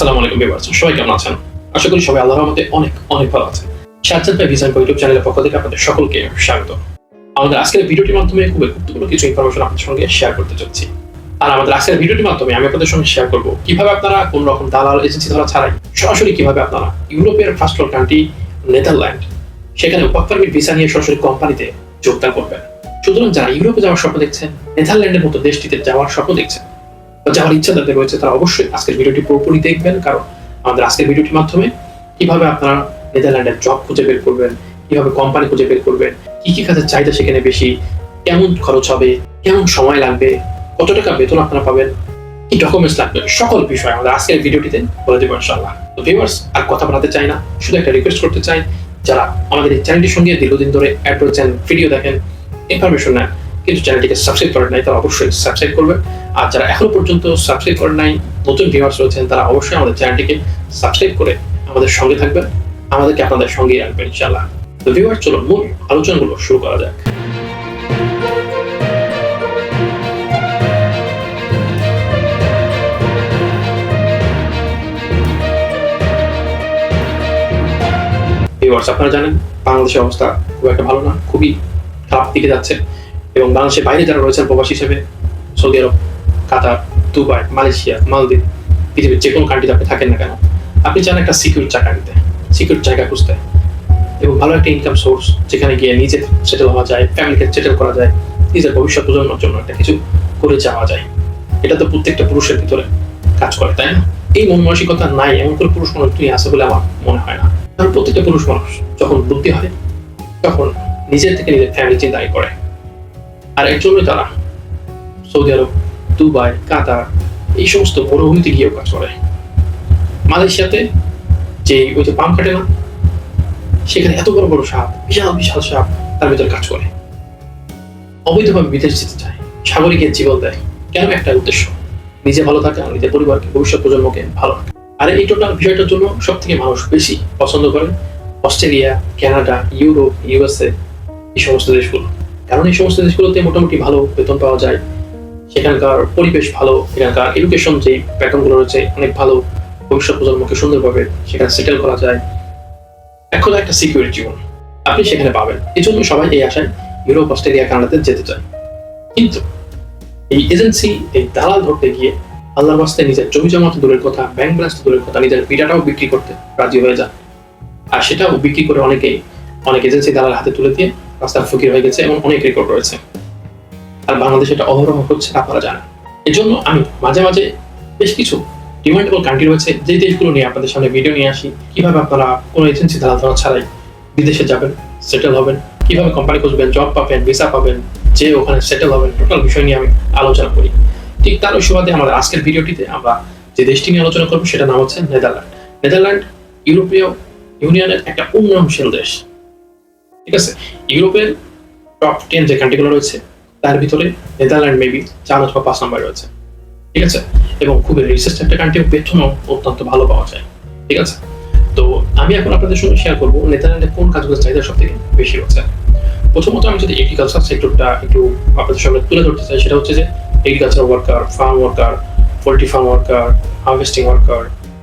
আসসালামু আলাইকুম সবাই কেমন আছেন? আশা করি সবাই আল্লাহর অনেক অনেক ভালো আছেন। ভিজন ইউটিউব চ্যানেলের পক্ষ থেকে আপনাদের সকলকে স্বাগত। আমাদের আজকের ভিডিওটির মাধ্যমে গুরুত্বপূর্ণ কিছু ইনফরমেশন আপনাদের সঙ্গে শেয়ার করতে চাচ্ছি আর আমাদের আজকের ভিডিওটির মাধ্যমে আমি আপনাদের সঙ্গে শেয়ার করব কীভাবে আপনারা কোন রকম দালাল ছাড়াই সরাসরি কীভাবে আপনারা ইউরোপের ফার্স্ট ওয়ার্ল্ড কান্ট্রি নেদারল্যান্ড সেখানে ওয়ার্ক ভিসা নিয়ে সরাসরি কোম্পানিতে যোগদান করবেন। সুতরাং যারা ইউরোপে যাওয়ার স্বপ্ন দেখছেন নেদারল্যান্ডের মতো দেশটিতে যাওয়ার স্বপ্ন দেখছেন যাওয়ার ইচ্ছা তাদের রয়েছে, তারা অবশ্যই আজকের ভিডিওটি পুরোপুরি দেখবেন। কারণ আমাদের আজকের ভিডিওটির মাধ্যমে কীভাবে আপনারা নেদারল্যান্ডের জব খুঁজে বের করবেন, কীভাবে কোম্পানি খুঁজে বের করবেন, কি কি কাজের চাহিদা সেখানে বেশি, কেমন খরচ হবে, কেমন সময় লাগবে, কত টাকা বেতন আপনারা পাবেন, কি ডকুমেন্টস লাগবে, সকল বিষয় আমাদের আজকের ভিডিওটিতে বলে দেবো ইনশাল্লাহ তো ভিউয়ার্স আর কথা বলাতে চাই না, শুধু একটা রিকোয়েস্ট করতে চাই, যারা আমাদের এই চ্যানেলটির সঙ্গে দীর্ঘদিন ধরে অ্যাড করেছেন ভিডিও দেখেন ইনফরমেশন নেন, কিন্তু চ্যানেলটিকে সাবস্ক্রাইব করেন নাই, তারা অবশ্যই সাবস্ক্রাইব করবেন। আর যারা এখনও পর্যন্ত সাবস্ক্রাইব করেন নাই, নতুন ভিউয়ার্স রয়েছেন, তারা অবশ্যই আমাদের চ্যানেলটিকে সাবস্ক্রাইব করে আমাদের সঙ্গে থাকবেন। আমাদেরকে আপনাদের সঙ্গেই রাখবেন, ইনশাআল্লাহ। তো ভিউয়ার্স চলুন, মূল আলোচনাগুলো শুরু করা যাক। ভিউয়ার্স আপনারা জানেন, বাংলাদেশের অবস্থা খুব একটা ভালো না, খুবই খারাপ দিকে যাচ্ছে। এবং বাংলাদেশের বাইরে যারা রয়েছেন প্রবাসী হিসেবে, Saudi Arab Qatar, Dubai, Malaysia, মালদ্বীপ, পৃথিবীর যে কোনো কান্ট্রিতে আপনি থাকেন না কেন, আপনি চান একটা সিকিউর জায়গা নিতে সিকিউর জায়গা খুঁজতে। এবং ভালো একটা ইনকাম সোর্স যেখানে গিয়ে নিজে সেটেল হওয়া যায় ফ্যামিলিকে সেটেল করা যায়, নিজের ভবিষ্যৎ প্রজন্মের জন্য একটা কিছু করে যাওয়া যায়। এটা তো প্রত্যেকটা পুরুষের ভিতরে কাজ করে, তাই না? এই মন মানসিকতা নাই, এমন করে পুরুষ মানুষ তুই আছে বলে আমার মনে হয় না। কারণ প্রত্যেকটা পুরুষ মানুষ যখন বুদ্ধি হয়, তখন নিজের থেকে নিজের ফ্যামিলি চিন্তাই করে। আর এর জন্য তারা সৌদি আরব দুবাই, কাতার, এই সমস্ত মরুভূমিতে গিয়েও কাজ করে মালয়েশিয়াতে যে ওই যে পাম কাটে না, সেখানে এত বড় বড় সাপ, বিশাল বিশাল সাপ তার ভিতরে কাজ করে। অবৈধভাবে বিদেশ যেতে চায় সাগরিকে জীবন দেয়, কেন একটা উদ্দেশ্য? নিজে ভালো থাকা, নিজের পরিবারকে, ভবিষ্যৎ প্রজন্মকে ভালো রাখা। আর এই টোটাল বিষয়টার জন্য সব থেকে মানুষ বেশি পছন্দ করে অস্ট্রেলিয়া, কানাডা, ইউরোপ, ইউএসএ, এই সমস্ত দেশগুলো। কারণ এই সমস্ত দেশগুলোতে মোটামুটি ভালো বেতন পাওয়া যায় সেখানকার পরিবেশ ভালো এখানকার এডুকেশন যে প্যাটার্নগুলো রয়েছে, অনেক ভালো, ভবিষ্যৎ প্রজন্মকে সুন্দরভাবে সেখানে সেটেল করা যায়। এখন একটা সিকিউর জীবন, আপনি সেখানে পাবেন। এই জন্য সবাই এই আশায় ইউরোপ, অস্ট্রেলিয়া, কানাডাতে যেতে চায়। কিন্তু এই এজেন্সি এই দালাল ধরতে গিয়ে আল্লাহর বাস্তে নিজের জমি জমা দূরের কথা ব্যাংক ব্যালেন্স তো দূরের কথা, নিজের বিটাটাও বিক্রি করতে রাজি হয়ে যায় আর সেটাও বিক্রি করে অনেকেই, অনেক এজেন্সি দালাল হাতে তুলে দিয়ে রাস্তার ফকির হয়ে গেছে এবং অনেক রেকর্ড রয়েছে। আর বাংলাদেশে এটা অহরহ হচ্ছে আপনারা এই জন্য আমি মাঝে মাঝে বেশ কিছু ডিমান্ডেবল কান্ট্রি রয়েছে যে দেশগুলো নিয়ে আপনাদের সামনে ভিডিও নিয়ে আসি, কীভাবে আপনারা কোনো এজেন্সি দালাল ছাড়াই বিদেশে যাবেন সেটেল হবেন, কীভাবে কোম্পানি খুঁজবেন জব পাবেন ভিসা পাবেন, যে ওখানে সেটেল হবেন টোটাল বিষয় নিয়ে আমি আলোচনা করি। ঠিক তার ওই সুবাদে আমাদের আজকের ভিডিওটিতে আমরা যে দেশটি নিয়ে আলোচনা করব সেটা নাম হচ্ছে নেদারল্যান্ড। নেদারল্যান্ড ইউরোপীয় ইউনিয়নের একটা উন্নয়নশীল দেশ। ঠিক আছে? ইউরোপের টপ টেন যে কান্ট্রিগুলো রয়েছে তার ভিতরে নেদারল্যান্ড মেবি চার অথবা পাঁচ নম্বর রয়েছে। ঠিক আছে? এবং খুবই রিসার্চ একটা কান্ট্রি বেতনও অত্যন্ত ভালো পাওয়া যায়। ঠিক আছে? তো আমি এখন আপনাদের সঙ্গে শেয়ার করব নেদারল্যান্ডে কোন কাজগুলো চাহিদা সব থেকে বেশি রয়েছে। প্রথমত আমি যদি এগ্রিকালচার সেক্টরটা একটু আপনাদের সামনে তুলে ধরতে চাই, সেটা হচ্ছে যে agriculture worker farm worker poultry farm worker harvesting worker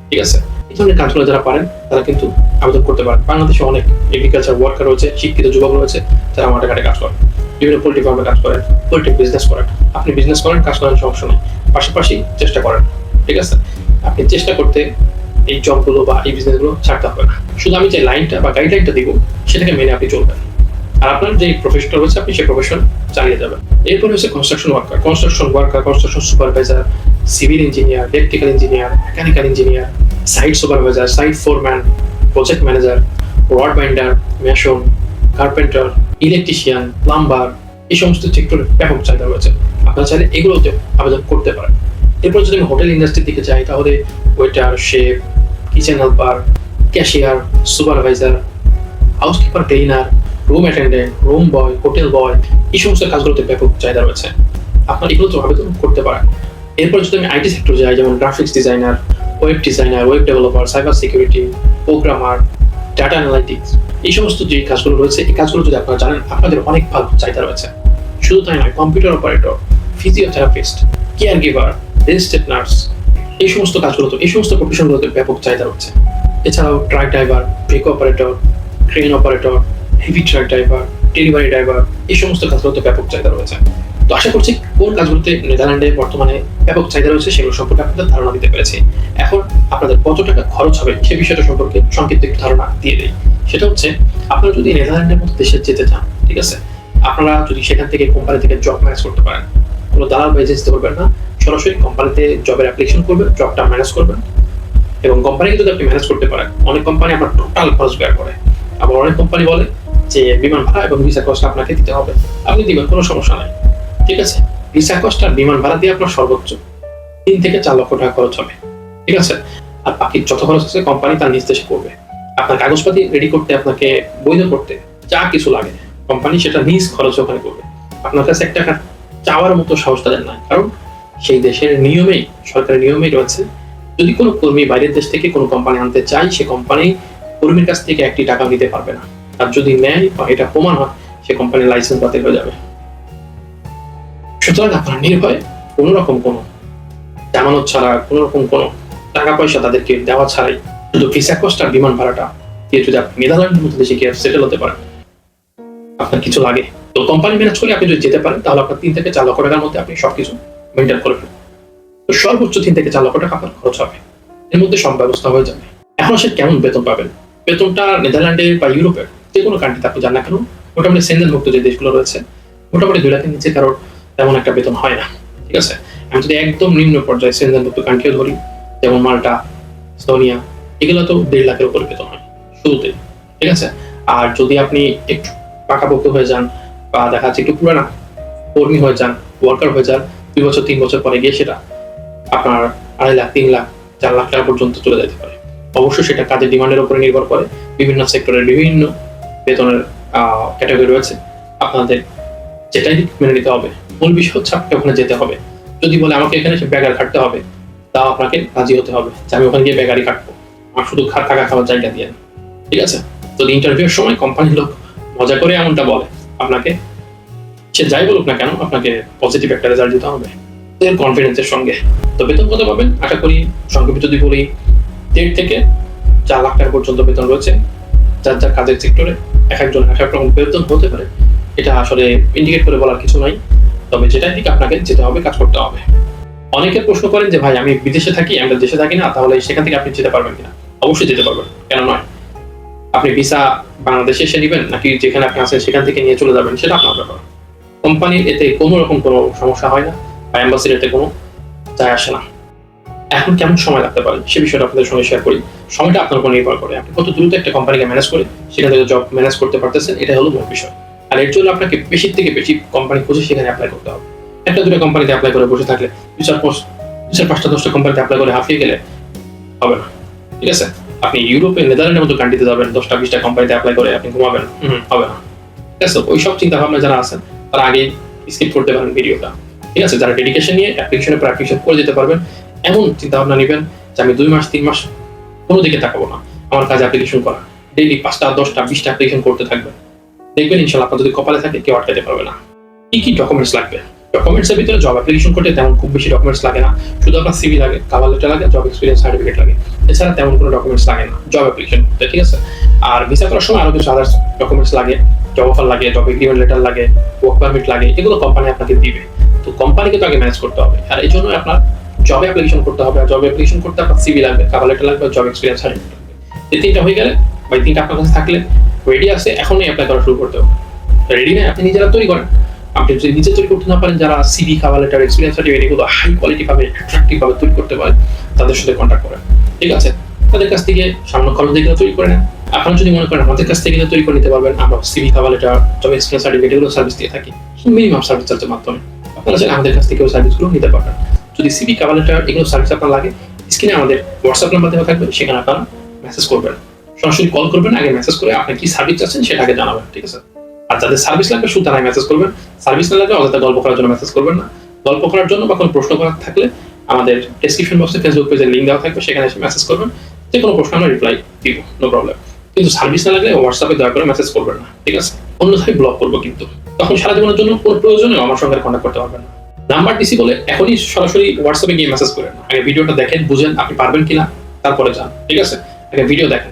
ঠিক আছে? ধরনের কাজগুলো যারা পারেন, তারা কিন্তু আবেদন করতে পারেন। বাংলাদেশে অনেক এগ্রিকালচার ওয়ার্কার রয়েছে, শিক্ষিত যুবক রয়েছে যারা মাঠে কাজ করেন। বিভিন্ন পোলট্রি ফার্মে কাজ করেন পোলট্রি বিজনেস করেন। আপনি বিজনেস করেন, কাজ করেন সমস্যা নেই। পাশাপাশি চেষ্টা করেন, ঠিক আছে? আপনি চেষ্টা করতে এই জবগুলো বা এই বিজনেসগুলো ছাড়তে হবে না। শুধু আমি যে লাইনটা বা গাইডলাইনটা দিব, সেটাকে মেনে আপনি চলবেন। আর আপনার যে প্রফেশনটা রয়েছে, আপনি সেই প্রফেশন চালিয়ে যাবেন। এরপর হচ্ছে construction worker construction worker construction supervisor civil engineer electrical engineer mechanical engineer site supervisor site foreman project manager rod binder mason carpenter electrician plumber এই সমস্ত সেক্টরের ব্যাপক চাহিদা রয়েছে। আপনারা চাইলে এগুলোতে আবেদন করতে পারেন। এরপর যদি আমি হোটেল ইন্ডাস্ট্রির দিকে যাই, তাহলে waiter chef kitchen helper cashier supervisor housekeeper cleaner room attendant room boy hotel boy এই সমস্ত কাজগুলোতে ব্যাপক চাহিদা রয়েছে। আপনার এগুলো তো আবেদন করতে পারেন। এরপর যদি আমি আইটি সেক্টর যাই, যেমন graphics designer web designer web developer cyber security programmer data analytics এই সমস্ত যে কাজগুলো রয়েছে, এই কাজগুলো যদি আপনারা জানেন, আপনাদের অনেক ভালো চাহিদা রয়েছে। শুধু তাই নয় computer operator physiotherapist care giver registered nurse এই সমস্ত কাজগুলোতে, এই সমস্ত প্রফেশনগুলোতে ব্যাপক চাহিদা রয়েছে। এছাড়াও truck driver brake operator crane operator heavy truck driver delivery driver এই সমস্ত কাজগুলোতে ব্যাপক চাহিদা রয়েছে। তো আশা করছি কোন কাজগুলোতে নেদারল্যান্ডে বর্তমানে ব্যাপক চাহিদা রয়েছে সেগুলো সম্পর্কে আপনাদের ধারণা দিতে পেরেছি। এখন আপনাদের কত টাকা খরচ হবে সে বিষয়টা সম্পর্কে সংক্ষিপ্ত একটু ধারণা দিয়ে দিই। সেটা হচ্ছে, আপনারা যদি নেদারল্যান্ডের মতো দেশে যেতে চান, ঠিক আছে? আপনারা যদি সেখান থেকে কোম্পানি থেকে জব ম্যানেজ করতে পারেন। কোনো দালাল বা এজেন্সিতে করবেন না, সরাসরি কোম্পানিতে জবের অ্যাপ্লিকেশন করবেন জবটা ম্যানেজ করবেন। এবং কোম্পানিকে যদি আপনি ম্যানেজ করতে পারেন। অনেক কোম্পানি আপনার টোটাল খরচ বের করে। আবার অনেক কোম্পানি বলে যে, বিমান ভাড়া এবং ভিসা কস্ট আপনাকে দিতে হবে। আপনি দিবেন, কোনো সমস্যা নাই। ঠিক আছে? ভিসা কস্ট আর বিমান ভাড়া দিয়ে আপনার সর্বোচ্চ তিন থেকে চার লক্ষ টাকা খরচ হবে। ঠিক আছে? আর বাকি যত খরচ আছে কোম্পানি তার নিজ দেশে করবে। আপনার কাগজপাতি রেডি করতে, আপনাকে বৈধ করতে যা কিছু লাগে কোম্পানি সেটা নিজ খরচ ওখানে করবে। আপনার কাছে একটা টাকা চাওয়ার মতো সাহস তাদের নাই। কারণ সেই দেশের নিয়মেই, সরকারের নিয়মেই রয়েছে, যদি কোনো কর্মী বাইরের দেশ থেকে কোনো কোম্পানি আনতে চায়, সে কোম্পানি কর্মীর কাছ থেকে একটি টাকা নিতে পারবে না। আর যদি নেয় বা এটা প্রমাণ হয়, সে কোম্পানির লাইসেন্স বাতিল হয়ে যাবে। সুতরাং আপনারা নির্ভয়ে কোনো রকম কোনো জামানত ছাড়া কোনো রকম কোনো টাকা পয়সা তাদেরকে দেওয়া ছাড়াই শুধু ভিসা কস্ট আর বিমান ভাড়াটা দিয়ে যদি আপনি নেদারল্যান্ডের মতো দেশে গিয়ে সেটেল হতে পারেন। আপনার কিছু লাগে। তো কোম্পানি ম্যানেজ করে আপনি যদি যেতে পারেন, তাহলে আপনার তিন থেকে চার লক্ষ টাকার মধ্যে আপনি সবকিছু মেনটেন করে ফেলবেন। তো সর্বোচ্চ তিন থেকে চার লক্ষ টাকা আপনার খরচ হবে। এর মধ্যে সব ব্যবস্থা হয়ে যাবে। এখন সে কেমন বেতন পাবেন? বেতনটা নেদারল্যান্ডের বা ইউরোপের যে কোনো কান্ট্রিতে আপনি যান না কেন, মোটামুটি সেন্দেন মুক্ত যে দেশগুলো রয়েছে, মোটামুটি দুই লাখের নিচে কারোর তেমন একটা বেতন হয় না, ঠিক আছে? আমি যদি একদম নিম্ন পর্যায়ে সেন্দেন মুক্ত কান্ট্রিও ধরি, যেমন মাল্টা, সোনিয়া, এগুলো তো দেড় লাখের উপরে বেতন হয় শুরুতে ঠিক আছে? আর যদি আপনি একটু পাকাপোক্ত হয়ে যান বা দেখা যাচ্ছে একটু পুরানা, কর্মী হয়ে যান ওয়ার্কার হয়ে যান, দুই বছর, তিন বছর পরে গিয়ে সেটা আপনার আড়াই লাখ, তিন লাখ, চার লাখ টাকা পর্যন্ত চলে যেতে পারে। অবশ্যই সেটা কাজের ডিমান্ডের উপরে নির্ভর করে, বিভিন্ন সেক্টরের বিভিন্ন বেতনের ক্যাটাগরি রয়েছে। আপনাদের যেটাই মেনে নিতে হবে মূল বিষয় হচ্ছে আপনাকে ওখানে যেতে হবে। যদি বলে আমাকে এখানে এসে ব্যাগার খাটতে হবে, তাও আপনাকে রাজি হতে হবে যে আমি ওখানে গিয়ে ব্যাগারি কাটবো আমার শুধু খা থাকা খাওয়ার জায়গা দিয়ে। ঠিক আছে? তো ইন্টারভিউর সময় কোম্পানির লোক মজা করে এমনটা বলে। আপনাকে সে যাই বলুক না কেন, আপনাকে পজিটিভ একটা রেজাল্ট দিতে হবে। এর কনফিডেন্সের সঙ্গে। তো বেতন কত পাবেন? আশা করি সংক্ষেপে যদি বলি, দেড় থেকে চার লাখ টাকা পর্যন্ত বেতন রয়েছে। যার যার কাজের সেক্টরে এক একজন এক এক রকম বেতন হতে পারে। এটা আসলে ইন্ডিকেট করে বলার কিছু নাই। তবে যেটার দিকে আপনাকে যেতে হবে কাজ করতে হবে। অনেকে প্রশ্ন করেন যে, ভাই, আমি বিদেশে থাকি, আমরা দেশে থাকি না, তাহলে সেখান থেকে আপনি যেতে পারবেন কিনা? অবশ্যই যেতে পারবেন, কেন নয়? আপনি ভিসা বাংলাদেশে এসে নেবেন, নাকি যেখানে আপনি আছেন সেখান থেকে নিয়ে চলে যাবেন, সেটা আপনার ব্যাপার। কোম্পানির এতে কোনো রকম কোনো সমস্যা হয় না, বা অ্যাম্বাসির এতে কোনো যায় আসে না। এখন কেমন সময় লাগতে পারে? সে বিষয়টা আপনাদের সঙ্গে শেয়ার করি। সময়টা আপনার উপর নির্ভর করে। আপনি কত দ্রুত একটা কোম্পানিকে ম্যানেজ করে সেখান থেকে জব ম্যানেজ করতে পারতেছেন এটা হলো মূল বিষয়। আর এর জন্য আপনাকে বেশি থেকে বেশি কোম্পানি খুঁজে সেখানে অ্যাপ্লাই করতে হবে। একটা দুটো কোম্পানিতে অ্যাপ্লাই করে বসে থাকলে দু চার দু চার পাঁচটা দশটা কোম্পানিতে অ্যাপ্লাই করে হাঁপিয়ে গেলে হবে না। ঠিক আছে? আপনি ইউরোপে, নেদারল্যান্ডের মতো কান্ট্রিতে যাবেন, দশটা, বিশটা কোম্পানিতে অ্যাপ্লাই করে আপনি ঘুমাবেন হবে না। ঠিক আছে? ওই সব চিন্তা ভাবনা যারা আছেন, তারা আগে স্কিপ করতে পারেন ভিডিওটা ঠিক আছে? যারা ডেডিকেশন নিয়ে অ্যাপ্লিকেশনের পর অ্যাপ্লিকেশন করে যেতে পারবেন, এমন চিন্তা ভাবনা নেবেন যে আমি দুই মাস, তিন মাস কোনো দিকে তাকাবো না। আমার কাজে অ্যাপ্লিকেশন করা। ডেইলি পাঁচটা, দশটা, বিশটা অ্যাপ্লিকেশন করতে থাকবেন। দেখবেন ইনশাল্লাহ আপনার যদি কপালে থাকে, কেউ আটকাতে পারবে না। কি কি ডকুমেন্টস লাগবে? ডকুমেন্টস এর ভিতরে জব অ্যাপ্লিকেশন করতে তেমন খুব বেশি ডকুমেন্টস লাগে না। শুধু আপনার সিভি লাগে কাভার লেটার লাগে জব এক্সপিরিয়েন্স সার্টিফিকেট লাগে। এছাড়া তেমন কোনো ডকুমেন্টস লাগে না জব অ্যাপ্লিকেশন করতে, ঠিক আছে? আর ভিসা করার সময় আরও কিছু আদার্স ডকুমেন্টস লাগে। জব অফার লাগে জব এগ্রিমেন্ট লেটার লাগে ওয়ার্ক পারমিট লাগে, এগুলো কোম্পানি আপনাকে দিবে। তো কোম্পানিকে তো আগে ম্যানেজ করতে হবে। আর এই জন্য আপনার জব অ্যাপ্লিকেশন করতে হবে। আর জব অ্যাপ্লিকেশন করতে আপনার সিভি লাগবে কাভার লেটার লাগবে জব এক্সপিরিয়েন্স সার্টিফিকেট লাগবে। এই তিনটা হয়ে গেলে বা এই তিনটা আপনার কাছে থাকলে রেডি আছে, এখনই অ্যাপ্লাই করা শুরু করতে হবে। রেডি না আপনি নিজেরা তৈরি করেন। আপনি যদি নিজে তৈরি করতে না পারেন, যারা CV cover letter experience certificate এগুলো হাই কোয়ালিটি ভাবে অ্যাট্রাকটিভ ভাবে তৈরি করতে পারেন, তাদের সাথে কন্ট্যাক্ট করেন। ঠিক আছে? তাদের কাছ থেকে সামনে খরচ দেখে তৈরি করে নেন। আপনারা যদি মনে করেন আমাদের কাছ থেকে তৈরি করে নিতে পারবেন, আমরা CV cover letter job experience certificate এগুলো সার্ভিস দিয়ে থাকি। মিনিমাম সার্ভিস চার্জের মাধ্যমে। আপনারা চাইলে আমাদের কাছ থেকেও সার্ভিসগুলো নিতে পারবেন। যদি সিভি কাভার লেটার এগুলো সার্ভিস আপনার লাগে স্ক্রিনে আমাদের হোয়াটসঅ্যাপ নাম্বার দেওয়া থাকবে, সেখানে আপনারা মেসেজ করবেন। সরাসরি কল করবেন, আগে মেসেজ করে আপনি কি সার্ভিস চাচ্ছেন সেটা আগে জানাবেন, ঠিক আছে? আর যাদের সার্ভিস লাগবে শুধু তারাই মেসেজ করবেন। সার্ভিস না লাগবে অযথা গল্প করার জন্য মেসেজ করবেন না। গল্প করার জন্য বা কোনো প্রশ্ন করার থাকলে আমাদের ডেসক্রিপশন বক্সে ফেসবুক পেজের লিঙ্ক দেওয়া থাকবে, সেখানে এসে মেসেজ করবেন। যে কোনো প্রশ্ন আমরা রিপ্লাই দিব নো প্রবলেম কিন্তু সার্ভিস না লাগলে হোয়াটসঅ্যাপে দয়া করে মেসেজ করবেন না, ঠিক আছে? অন্যথায় ব্লক করব কিন্তু। তখন সারা জীবনের জন্য কোনো প্রয়োজনেও আমার সঙ্গে কন্ট্যাক্ট করতে পারবেন না। নাম্বার দিছি বলে এখনই সরাসরি হোয়াটসঅ্যাপে গিয়ে মেসেজ করেন। আগে ভিডিওটা দেখেন, বুঝেন আপনি পারবেন কিনা, তারপরে যান, ঠিক আছে? আগে ভিডিও দেখেন।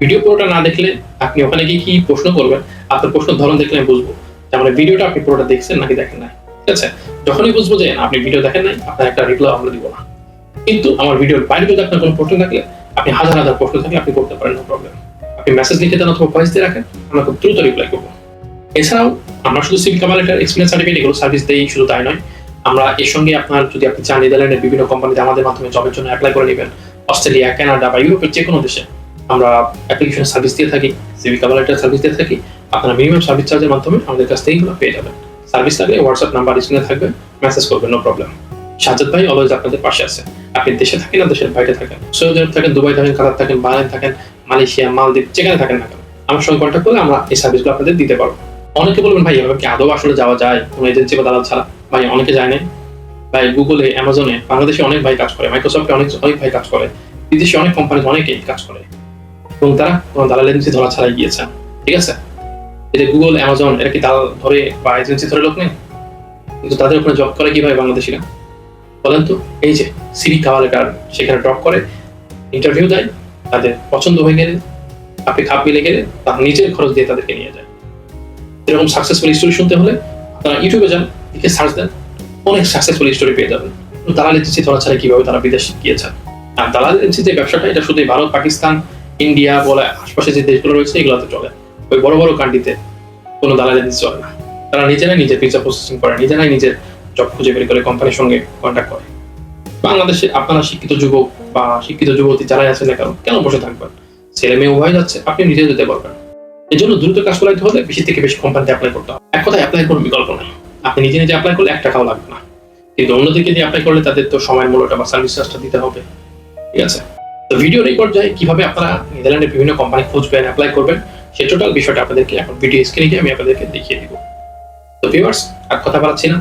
ভিডিও পুরোটা না দেখলে আপনি ওখানে গিয়ে কি প্রশ্ন করবেন? আপনার প্রশ্ন ধরন দেখলে আমি বুঝব। আমার ভিডিওটা আপনি পুরোটা দেখছেন নাকি দেখেন নাই। ঠিক আছে? যখনই বুঝব যে আপনি ভিডিও দেখেন নাই, আপনার একটা রিপ্লাই আমরা দিব না। কিন্তু আমার ভিডিওর বাইরে যদি আপনার কোনো প্রশ্ন থাকলে, আপনি হাজার হাজার প্রশ্ন থাকলে আপনি করতে পারেন নো প্রবলেম আপনি মেসেজ লিখে দেন অথবা ভয়েস দিয়ে রাখেন, আমরা খুব দ্রুত রিপ্লাই করব। এছাড়াও, আমরা শুধু civil cover letter experience certificate এগুলো সার্ভিস দেই, শুধু তাই নয়। আমরা এর সঙ্গে আপনার যদি আপনি চান নেদারল্যান্ডের বিভিন্ন কোম্পানিতে আমাদের মাধ্যমে জবের জন্য অ্যাপ্লাই করে নেবেন। অস্ট্রেলিয়া কানাডা বা ইউরোপের যে কোনো দেশে। আমরা অ্যাপ্লিকেশন সার্ভিস দিয়ে থাকি সিভিল কামালেটার সার্ভিস দিয়ে থাকি, আপনারা মিনিমাম সার্ভিস চার্জের মাধ্যমে আমাদের কাছ থেকে এগুলো পেয়ে যাবেন। সার্ভিস লাগলে হোয়াটসঅ্যাপ নাম্বার স্ক্রিনে থাকবে মেসেজ করবেন নো প্রবলেম সাজ্জাদ ভাই অলওয়েজ আপনাদের পাশে আছে। আপনি দেশে থাকেন না দেশের বাইরে থাকেন। সৌদি আরব থাকেন, দুবাই থাকেন, কাতার থাকেন বাহরাইন থাকেন, মালয়েশিয়া, মালদ্বীপ, যেখানে থাকেন না কেন। আমার সঙ্গে কন্ট্যাক্ট করলে আমরা এই সার্ভিসগুলো আপনাদের দিতে পারব। অনেকে বলবেন, ভাই, এভাবে কি আদৌ আসলে যাওয়া যায়? কোনো এজেন্সি বা দালাল ছাড়া? ভাই, অনেকে যায় না ভাই গুগলে অ্যামাজনে বাংলাদেশে অনেক ভাই কাজ করে মাইক্রোসফটে অনেক অনেক ভাই কাজ করে, বিদেশে অনেক কোম্পানি অনেকেই কাজ করে। এবং তারা কোনো দালাল এজেন্সি ধরা ছাড়াই গিয়েছেন ঠিক আছে? এই যে গুগল অ্যামাজন এরা কি দালাল ধরে বা এজেন্সি ধরে লোক নেই? কিন্তু তাদের ওখানে জব করে কীভাবে বাংলাদেশিরা? বলেন তো, এই যে সিভি কাওয়া লেটার সেখানে ড্রপ করে ইন্টারভিউ দেয়, তাদের পছন্দ হয়ে গেলে আপনি খাপ মিলে গেলে তার নিজের খরচ দিয়ে তাদেরকে নিয়ে যায়। এরকম সাকসেসফুল স্টোরি শুনতে হলে আপনারা ইউটিউবে যান, লিখে সার্চ দেন, অনেক সাকসেসফুল স্টোরি পেয়ে যাবেন। দালাল এজেন্সি ধরা ছাড়া কীভাবে তারা বিদেশ গিয়েছেন আর দালাল এজেন্সি যে ব্যবসাটা, এটা শুধু ভারত, পাকিস্তান ইন্ডিয়া বলে আশপাশে যে দেশগুলো রয়েছে, এগুলোতে চলে। ওই বড় বড় কান্ট্রিতে কোনো দালাল এজেন্সি চলে না। তারা নিজেরাই নিজের ভিসা প্রসেসিং করে নিজেরাই নিজের জব খুঁজে বের করে কোম্পানির সঙ্গে কন্ট্যাক্ট করে। বাংলাদেশে আপনারা শিক্ষিত যুবক বা শিক্ষিত যুবতী যারাই আছেন না কেন কেন বসে থাকবেন? ছেলে মেয়ে উভয় যাচ্ছে, আপনি নিজে যেতে পারবেন। এই জন্য দ্রুত কাজ করাইতে হলে বেশি থেকে বেশি কোম্পানিতে অ্যাপ্লাই করতে হবে। এক কথায় অ্যাপ্লাই করার বিকল্প নেই। আপনি নিজে নিজে অ্যাপ্লাই করলে এক টাকাও লাগবে না। কিন্তু অন্যদিকে দিয়ে অ্যাপ্লাই করলে তাদের তো সময়ের মূল্যটা বা সার্ভিস চার্জটা দিতে হবে। ঠিক আছে? তো ভিডিও রেকর্ড যায়, কীভাবে আপনারা নেদারল্যান্ডের বিভিন্ন কোম্পানি খুঁজবেন অ্যাপ্লাই করবেন, সে টোটাল বিষয়টা আপনাদেরকে এখন ভিডিও স্ক্রিনে আমি আপনাদেরকে দেখিয়ে দিব। তো ভিউয়ার্স আর কথা বলাচ্ছি না।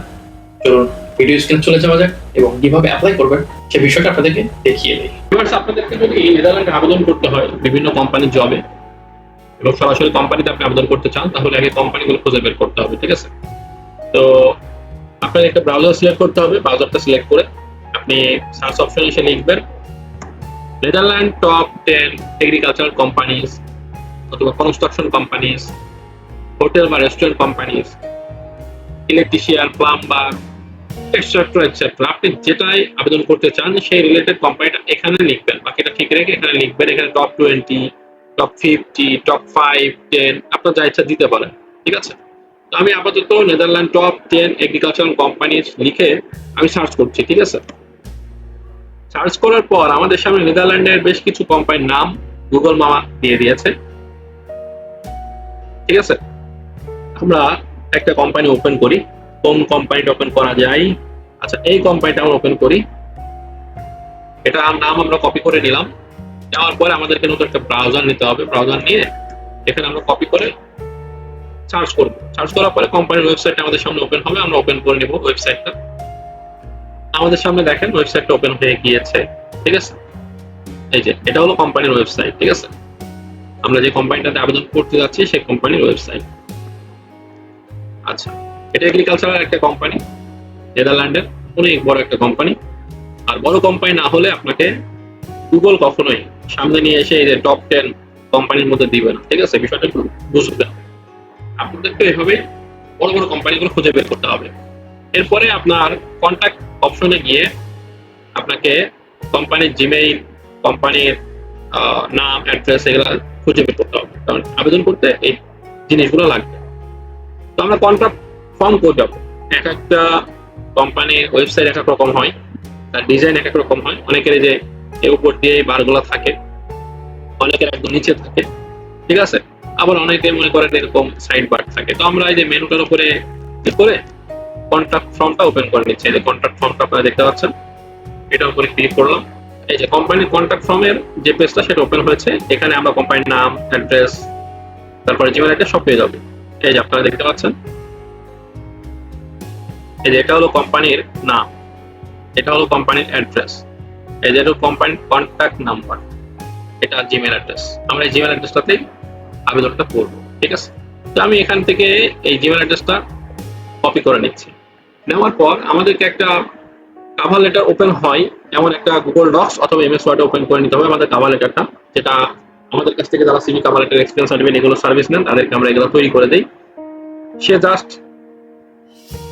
চলুন ভিডিও স্ক্রিন চলে যাওয়া যাক এবং কীভাবে অ্যাপ্লাই করবেন, সে বিষয়টা আপনাদেরকে দেখিয়ে দিই। ভিউয়ার্স আপনাদেরকে যদি এই নেদারল্যান্ডে আবেদন করতে হয়, বিভিন্ন কোম্পানির জবে এবং সরাসরি কোম্পানিতে আপনি আবেদন করতে চান, তাহলে আগে কোম্পানিগুলো খুঁজে বের করতে হবে, ঠিক আছে? তো, আপনার একটা ব্রাউজার সিলেক্ট করতে হবে ব্রাউজারটা সিলেক্ট করে আপনি সার্চ অপশনে এসে লিখবেন Netherland top ten agricultural companies অথবা কনস্ট্রাকশন কোম্পানিজ হোটেল বা restaurant companies electrician plumber etcetera etcetera আপনি যেটাই আবেদন করতে চান, সেই রিলেটেড কোম্পানিটা এখানে লিখবেন। বাকিটা ঠিক রেখে এখানে লিখবেন। এখানে top twenty top fifty top five ten আপনার যা ইচ্ছা দিতে পারেন। ঠিক আছে? তো আমি আপাতত Netherland top ten agricultural companies লিখে আমি সার্চ করছি। ঠিক আছে? সার্চ করার পর আমাদের সামনে নেদারল্যান্ডের বেশ কিছু কোম্পানির নাম গুগল মামা দিয়ে দিয়েছে। ঠিক আছে? আমরা একটা কোম্পানি ওপেন করি। কোন কোম্পানিটা ওপেন করা যায়? আচ্ছা এই কোম্পানিটা আমরা ওপেন করি। এটা নাম আমরা কপি করে নিলাম। যাওয়ার পরে আমাদেরকে নতুন একটা ব্রাউজার নিতে হবে। ব্রাউজার নিয়ে এখানে আমরা কপি করে সার্চ করব। সার্চ করার পরে কোম্পানির ওয়েবসাইট আমাদের সামনে ওপেন হবে। আমরা ওপেন করে নেব ওয়েবসাইটটা আমাদের সামনে দেখেন ওয়েবসাইটটা ওপেন হয়ে গিয়েছে, ঠিক আছে? এই যে, এটা হলো কোম্পানির ওয়েবসাইট ঠিক আছে? আমরা যে কোম্পানিটাতে আবেদন করতে যাচ্ছি, সেই কোম্পানির ওয়েবসাইট আচ্ছা এটা এগ্রিকালচারাল একটা কোম্পানি নেদারল্যান্ডের অনেক বড় একটা কোম্পানি আর বড় কোম্পানি না হলে আপনাকে গুগল কখনোই সামনে নিয়ে এসে এই যে টপ টেন কোম্পানির মধ্যে দিবে না, ঠিক আছে? বিষয়টা একটু বুঝবেন আপনাদেরকে এভাবে বড় বড় কোম্পানিগুলো খুঁজে বের করতে হবে। এরপরে আপনার কন্ট্যাক্ট অপশনে গিয়ে আপনাকে কোম্পানির জিমেইল কোম্পানির নাম অ্যাড্রেস এগুলো খুঁজে বের করতে হবে। কারণ আবেদন করতে এই জিনিসগুলো লাগবে। তো আমরা কন্ট্রাক্ট ফর্ম করে যাব এক একটা কোম্পানির ওয়েবসাইট এক এক রকম হয়, তার ডিজাইন এক এক রকম হয়। অনেকের যে এর উপর দিয়ে বারগুলো থাকে, অনেকের একদম নিচে থাকে। ঠিক আছে? আবার অনেকে মনে করেন এরকম সাইড বার থাকে। তো আমরা এই যে মেনুটার উপরে করে কন্ট্রাক্ট ফর্মটা ওপেন করে নিচ্ছি। এই যে কন্ট্রাক্ট ফর্মটা আপনারা দেখতে পাচ্ছেন, এটার উপরে ক্লিক করলাম। এই যে কোম্পানির কন্ট্রাক্ট ফর্মের যে পেজটা সেটা ওপেন হয়েছে। এখানে আমরা কোম্পানির নাম অ্যাড্রেস তারপরে জিমেল অ্যাড্রেস সব পেয়ে যাবে। এই যে আপনারা দেখতে পাচ্ছেন। এই যে এটা হলো কোম্পানির নাম এটা হলো কোম্পানির অ্যাড্রেস এই যে কোম্পানির কন্ট্যাক্ট নাম্বার এটা জিমেল অ্যাড্রেস আমরা এই জিমেল অ্যাড্রেসটাতেই আবেদনটা করব। ঠিক আছে? তো আমি এখান থেকে এই জিমেল অ্যাড্রেসটা কপি করে নিচ্ছি। নেওয়ার পর আমাদেরকে একটা কাভার লেটার ওপেন হয় এমন একটা গুগল ডক্স অথবা এমএস ওয়ার্ডে ওপেন করে নিতে হবে আমাদের কাভার লেটারটা যেটা আমাদের কাছ থেকে যারা CV cover letter experience certificate এগুলো সার্ভিস নেন, তাদেরকে আমরা এগুলো তৈরি করে দিই। সে জাস্ট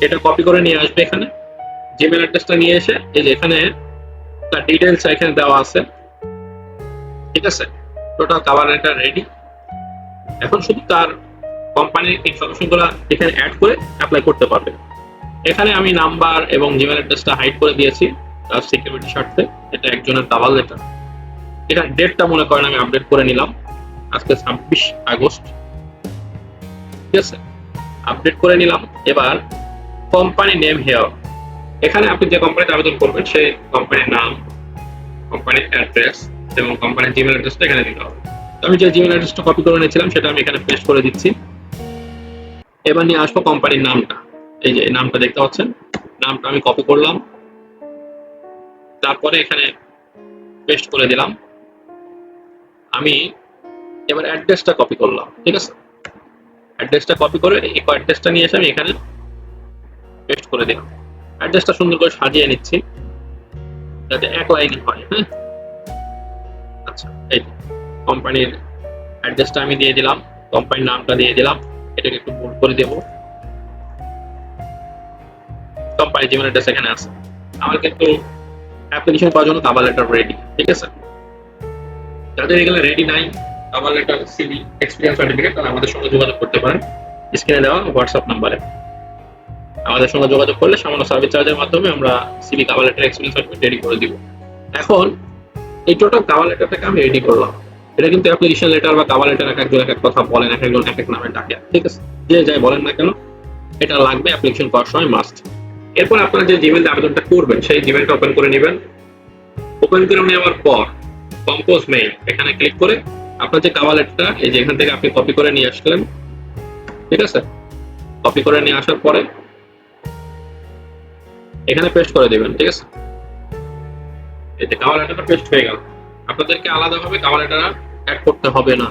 এটা কপি করে নিয়ে আসবে এখানে। জিমেল অ্যাড্রেসটা নিয়ে এসে, এই যে এখানে তার ডিটেলস এখানে দেওয়া আছে। ঠিক আছে? টোটাল কাভার লেটার রেডি এখন শুধু তার কোম্পানির ইনফরমেশনগুলো এখানে অ্যাড করে অ্যাপ্লাই করতে পারবে। এখানে আমি নাম্বার এবং জিমেল অ্যাড্রেসটা হাইড করে দিয়েছি, তার সিকিউরিটি স্বার্থে। এটা একজনের দাবাল লেটার এটা ডেটটা মনে করেন আমি আপডেট করে নিলাম। আজকে ছাব্বিশ আগস্ট। ঠিক আছে? আপডেট করে নিলাম। এবার কোম্পানি নেম হেয়ার এখানে আপনি যে কোম্পানিতে আবেদন করবেন, সেই কোম্পানির নাম কোম্পানির অ্যাড্রেস এবং কোম্পানির জিমেল অ্যাড্রেসটা এখানে দিতে হবে। আমি যে জিমেল অ্যাড্রেসটা কপি করে নিয়েছিলাম, সেটা আমি এখানে পেস্ট করে দিচ্ছি। এবার নিয়ে আসব কোম্পানির নামটা। এই যে নামটা দেখতে পাচ্ছেন? নামটা আমি কপি করলাম। তারপরে এখানে পেস্ট করে দিলাম। আমি এবার অ্যাড্রেসটা কপি করলাম, ঠিক আছে? অ্যাড্রেসটা কপি করে এই অ্যাড্রেসটা নিয়ে এসে আমি এখানে পেস্ট করে দিলাম। অ্যাড্রেসটা সুন্দর করে সাজিয়ে নিচ্ছি, যাতে এক লাইনই হয় হ্যাঁ? আচ্ছা এই কোম্পানির অ্যাড্রেসটা আমি দিয়ে দিলাম কোম্পানির নামটা দিয়ে দিলাম। এটাকে একটু বোল্ড করে দেবো। কোম্পানি জিমেল অ্যাড্রেস এখানে আছে। আমার কিন্তু অ্যাপ্লিকেশন করার জন্য কাভার লেটার রেডি ঠিক আছে? যাদের এগুলো রেডি নাই cover letter CV experience certificate তারা আমাদের সঙ্গে যোগাযোগ করতে পারেন। স্ক্রিনে দেওয়া হোয়াটসঅ্যাপ নাম্বারে আমাদের সঙ্গে যোগাযোগ করলে সামান্য সার্ভিস চার্জের মাধ্যমে আমরা CV cover letter experience certificate ready করে দিব। এখন এই টোটাল কাভার লেটারটাকে আমি রেডি করলাম। এটা কিন্তু অ্যাপ্লিকেশন লেটার বা কাভার লেটার এক একজন এক এক কথা বলেন, এক একজন এক এক নামে ডাকে, ঠিক আছে? যে যাই বলেন না কেন, এটা লাগবে অ্যাপ্লিকেশন করার সময় মাস্ট এরপর আপনারা যে জিমেল আবেদনটা করবেন, সেই জিমেলটা ওপেন করে নেবেন। ওপেন করে নেওয়ার পর কম্পোজ মেইল এখানে ক্লিক করে আপনার যে কাভার লেটারটা এই যে এখান থেকে আপনি কপি করে নিয়ে আসলেন। ঠিক আছে? কপি করে নিয়ে আসার পরে এখানে পেস্ট করে দিবেন, ঠিক আছে? এই যে কাভার লেটারটা পেস্ট হয়ে গেল। আপনাদেরকে আলাদাভাবে কাভার লেটার অ্যাড করতে হবে না।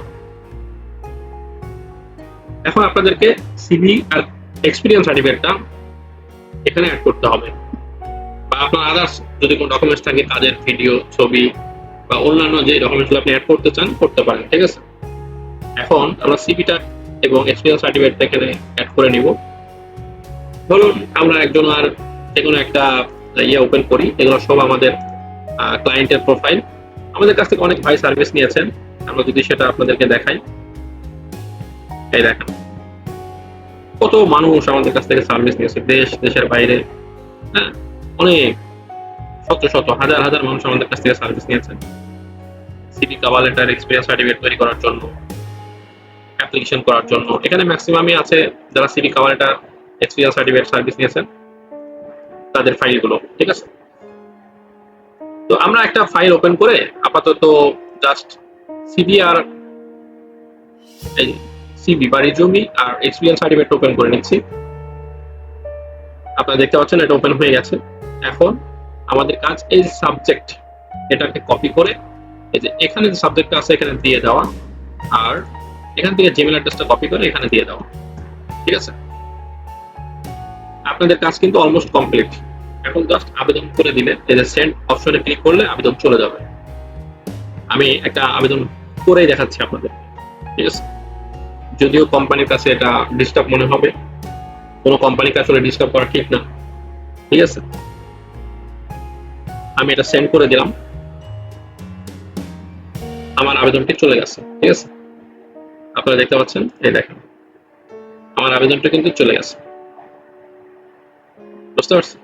এখন আপনাদেরকে সিভি আর এক্সপিরিয়েন্স সার্টিফিকেটটা এখানে অ্যাড করতে হবে। বা আপনার আদার্স যদি কোনো ডকুমেন্টস থাকে কাজের ভিডিও ছবি বা অন্যান্য যে ডকুমেন্টসগুলো আপনি অ্যাড করতে চান, করতে পারেন, ঠিক আছে? এখন আমরা সিভিটা এবং এক্সপিরিয়েন্স সার্টিফিকেটটা এখানে অ্যাড করে নিব। ধরুন, আমরা একজন আর যে কোনো একটা ইয়ে ওপেন করি, এগুলো সব আমাদের ক্লায়েন্টের প্রোফাইল আমাদের কাছ থেকে অনেক ভাই সার্ভিস নিয়েছেন। আমরা যদি সেটা আপনাদেরকে দেখাই। এই দেখেন। কত মানুষ আমাদের কাছ থেকে সার্ভিস নিয়েছে, দেশ, দেশের বাইরে হ্যাঁ? অনেক, শত শত, হাজার হাজার মানুষ আমাদের কাছ থেকে সার্ভিস নিয়েছেন CV cover letter experience certificate তৈরি করার জন্য অ্যাপ্লিকেশন করার জন্য। এখানে ম্যাক্সিমামই আছে যারা CV cover letter experience certificate service নিয়েছেন তাদের ফাইলগুলো ঠিক আছে? তো আমরা একটা ফাইল ওপেন করে আপাতত জাস্ট সিভি আর সিভি বা রিজুমি আর এক্সপিরিয়েন্স সার্টিফিকেট ওপেন করে নিচ্ছি। আপনারা দেখতে পাচ্ছেন, এটা ওপেন হয়ে গেছে। এখন আমাদের কাজ এই সাবজেক্ট এটাকে কপি করে এই যে এখানে যে সাবজেক্ট আছে, এখানে দিয়ে দেওয়া। আর এখান থেকে জিমেল অ্যাড্রেসটা কপি করে এখানে দিয়ে দেওয়া। ঠিক আছে? আপনাদের কাজ কিন্তু অলমোস্ট কমপ্লিট এখন জাস্ট আবেদন করে দিলে, এই যে সেন্ড অপশনে ক্লিক করলে আবেদন চলে যাবে। আমি একটা আবেদন করেই দেখাচ্ছি আপনাদের। ঠিক আছে? যদিও কোম্পানির কাছে এটা ডিস্টার্ব মনে হবে। কোনো কোম্পানিকে আসলে ডিস্টার্ব করা ঠিক না। ঠিক আছে? আমি এটা সেন্ড করে দিলাম। আমার আবেদনটি চলে গেছে। ঠিক আছে? আপনারা দেখতে পাচ্ছেন? এই দেখেন। আমার আবেদনটা কিন্তু চলে গেছে। বুঝতে পারছেন?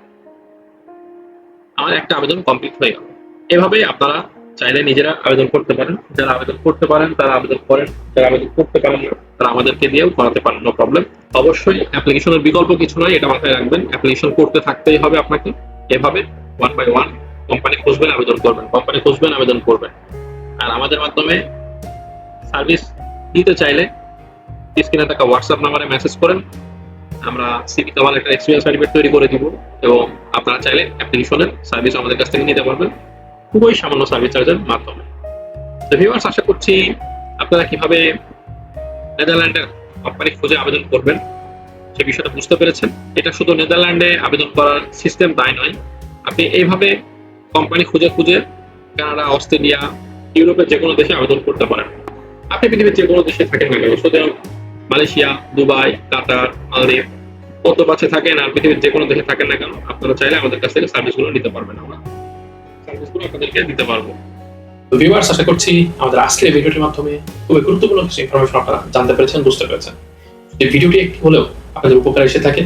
আমার একটা আবেদন কমপ্লিট হয়ে গেল। এভাবেই আপনারা চাইলে নিজেরা আবেদন করতে পারেন। যারা আবেদন করতে পারেন, তারা আবেদন করেন। যারা আবেদন করতে পারেন না, তারা আমাদেরকে দিয়েও করাতে পারেন নো প্রবলেম অবশ্যই অ্যাপ্লিকেশনের বিকল্প কিছু নয়, এটা মাথায় রাখবেন। অ্যাপ্লিকেশন করতে থাকতেই হবে আপনাকে। এভাবে ওয়ান বাই ওয়ান কোম্পানি খুঁজবেন, আবেদন করবেন। কোম্পানি খুঁজবেন, আবেদন করবেন। আর আমাদের মাধ্যমে সার্ভিস দিতে চাইলে স্ক্রিনে থাকা হোয়াটসঅ্যাপ নাম্বারে মেসেজ করেন। আমরা সিভি কামাল একটা এক্সপিরিয়েন্স সার্টিফিকেট তৈরি করে দিব এবং আপনারা চাইলে অ্যাপ্লিকেশনের সার্ভিস আমাদের কাছ থেকে নিতে পারবেন। খুবই সামান্য সার্ভিস চার্জের মাধ্যমে। তো ভিউয়ার্স আশা করছি আপনারা কীভাবে নেদারল্যান্ডের কোম্পানি খুঁজে আবেদন করবেন, সে বিষয়টা বুঝতে পেরেছেন। এটা শুধু নেদারল্যান্ডে আবেদন করার সিস্টেম তাই নয়। আপনি এইভাবে কোম্পানি খুঁজে খুঁজে কানাডা, অস্ট্রেলিয়া, ইউরোপের যে কোনো দেশে আবেদন করতে পারেন। আপনি পৃথিবীর যে কোনো দেশে থাকেন না কেন? সুতরাং মালয়েশিয়া, দুবাই, কাতার, মালদ্বীপ মধ্যপ্রাচ্যে থাকেন আর পৃথিবীর যে কোনো দেশে থাকেন না কেন? আপনারা চাইলে আমাদের কাছ থেকে সার্ভিসগুলো নিতে পারবেন আমরা সার্ভিসগুলো আপনাদেরকে দিতে পারব। তো ভিউয়ার্স আশা করছি আমাদের আজকের ভিডিওটির মাধ্যমে খুবই গুরুত্বপূর্ণ কিছু ইনফরমেশন আপনারা জানতে পেরেছেন, বুঝতে পেরেছেন। ভিডিওটি একটু হলেও আপনাদের উপকার এসে থাকে।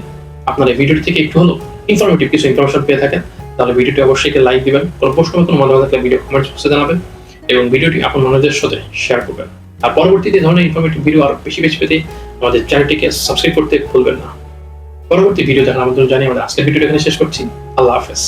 আপনার এই ভিডিওটি থেকে একটু হলেও ইনফরমেটিভ কিছু ইনফরমেশন পেয়ে থাকেন। তাহলে ভিডিওটি অবশ্যই লাইক দিবেন, কোনো প্রশ্ন কোনো মতামত থাকলে ভিডিও বক্সে জানাবেন এবং ভিডিওটি আপনার মানুষদের সাথে শেয়ার করবেন। আর পরবর্তীতে ধরনের ইনফরমেটিভ ভিডিও আরও বেশি বেশি পেতে আমাদের চ্যানেলটিকে সাবস্ক্রাইব করতে ভুলবেন না। পরবর্তী ভিডিও দেখার আমাদের জানিয়ে আমাদের আজকের ভিডিওটা এখানে শেষ করছি। আল্লাহ হাফেজ।